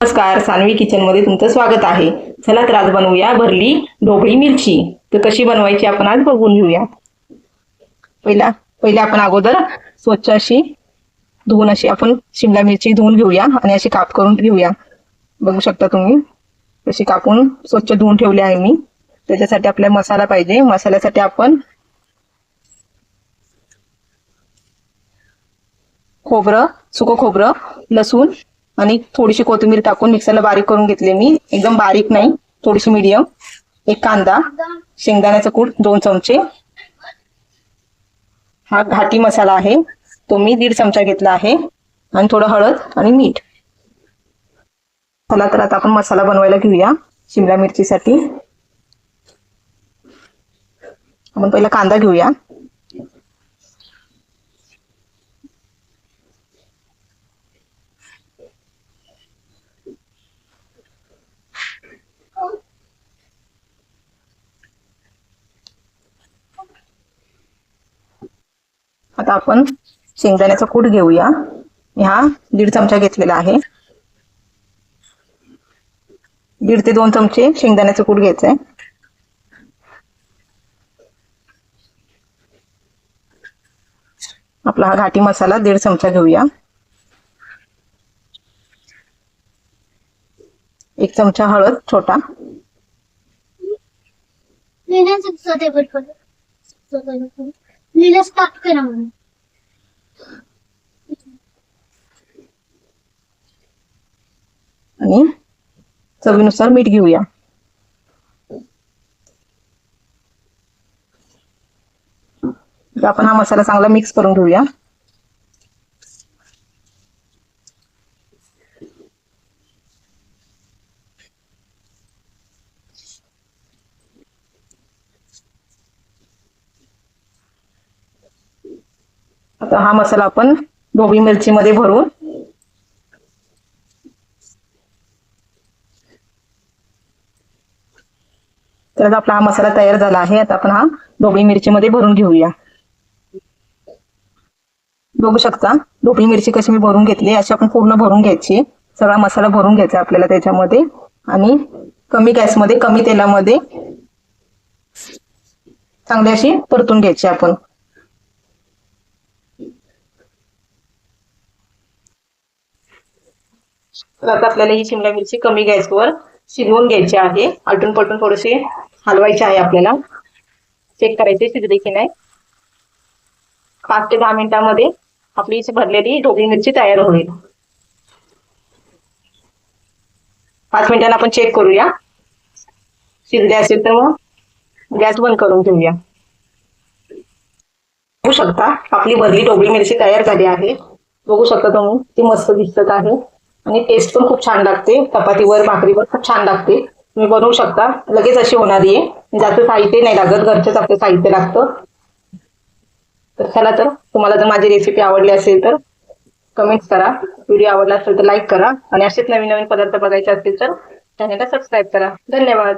नमस्कार सानवी किचनमध्ये तुमचं स्वागत आहे. चला तर आज बनवूया भरली ढोबळी मिरची. तर कशी बनवायची आपण आज बघून घेऊया पहिला पहिले आपण अगोदर स्वच्छ अशी धुवून अशी आपण शिमला मिरची धुवून घेऊया आणि अशी काप करून घेऊया. बघू शकता तुम्ही अशी कापून स्वच्छ धुवून ठेवली आहे मी. त्याच्यासाठी आपल्याला मसाला पाहिजे. मसाल्यासाठी आपण खोबरं सुकं खोबरं लसूण आणि थोडीशी कोथिंबीर टाकून मिक्सरला बारीक करून घेतली मी. एकदम बारीक नाही थोडीशी मीडियम एक कांदा शेंगदाण्याचा कूट दोन चमचे. हा घाटी मसाला आहे. तो मी दीड चमचा घेतला आहे. आणि थोडं हळद आणि मीठ. चला तर आता आपण मसाला बनवायला घेऊया शिमला मिरचीसाठी. आपण पहिला कांदा घेऊया. आता आपण शेंगदाण्याचा कूट घेऊया. ह्या दीड चमचा घेतलेला आहे. दीड ते दोन चमचे शेंगदाण्याचं कूट घ्यायचं आहे आपला हा घाटी मसाला दीड चमचा घेऊया. एक चमचा हळद छोटा. लिहिलं करा म्हणून आणि चवीनुसार मीठ घेऊया. आपण हा मसाला चांगला मिक्स करून घेऊया. आता हा मसाला आपण ढोबळी मिरचीमध्ये भरून तर आपला हा मसाला तयार झाला आहे. आता आपण हा ढोबळी मिरची मध्ये भरून घेऊया. बघू शकता ढोबळी मिरची कशी मी भरून घेतली अशी आपण पूर्ण भरून घ्यायची. सगळा मसाला भरून घ्यायचा आपल्याला त्याच्यामध्ये. आणि कमी गॅसमध्ये कमी तेलामध्ये चांगली अशी परतून घ्यायची आपण. तर आता आपल्याला ही शिमला मिरची कमी गॅसवर शिजवून घ्यायची आहे. आलटून पलटून थोडीशी हलवायची आहे आपल्याला. चेक करायचे शिजले की नाही. पाच ते दहा मिनिटांमध्ये आपली इथे भरलेली ढोबळी मिरची तयार होईल. पाच मिनिटांना आपण चेक करूया. शिजले असेल तर मग गॅस बंद करून ठेवूया बघू शकता आपली भरली ढोबळी मिरची तयार झाली आहे. बघू शकता तुम्ही ती मस्त दिसत आहे. आणि टेस्ट पण खूप छान लागते. चपातीवर भाकरीवर खूप छान लागते. तुम्ही बनवू शकता. लगेच अशी होणारी आहे. जास्त साहित्य नाही लागत घरचंच आपलं साहित्य लागतं. तर चला तर तुम्हाला जर माझी रेसिपी आवडली असेल तर कमेंट्स करा. व्हिडिओ आवडला असेल तर लाईक करा. आणि असेच नवीन नवीन पदार्थ बघायचे असतील तर चॅनलला सबस्क्राईब करा. धन्यवाद.